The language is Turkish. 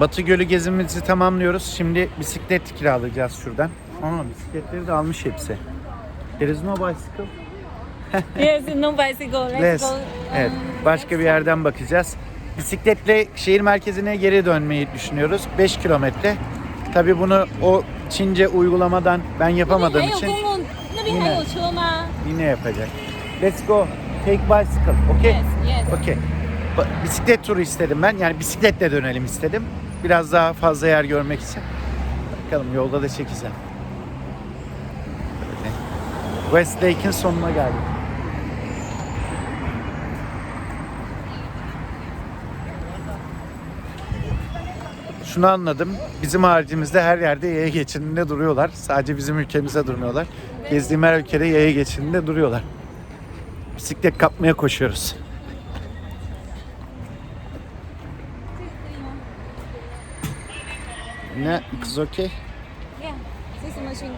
Batı Gölü gezimizi tamamlıyoruz. Şimdi bisiklet kiralayacağız şuradan. Aa bisikletleri de almış hepsi. There is no bicycle. yes, no bicycle. Let's go. Evet. Başka bir yerden bakacağız. Bisikletle şehir merkezine geri dönmeyi düşünüyoruz. 5 kilometre. Tabi bunu o Çince uygulamadan ben yapamadığım için yine, yine yapacak. Let's go. Take bicycle. Okay? Yes, yes. Okay. Bisiklet turu istedim ben. Yani bisikletle dönelim istedim. Biraz daha fazla yer görmek için. Bakalım yolda da çekeceğim. Böyle. Westlake'in sonuna geldik. Şunu anladım. Bizim haricimizde her yerde yaya geçidinde duruyorlar. Sadece bizim ülkemize durmuyorlar. Gezdiğim her ülkede yaya geçidinde duruyorlar. Bisiklet kapmaya koşuyoruz. Ne? It's okay? Yeah, this machine.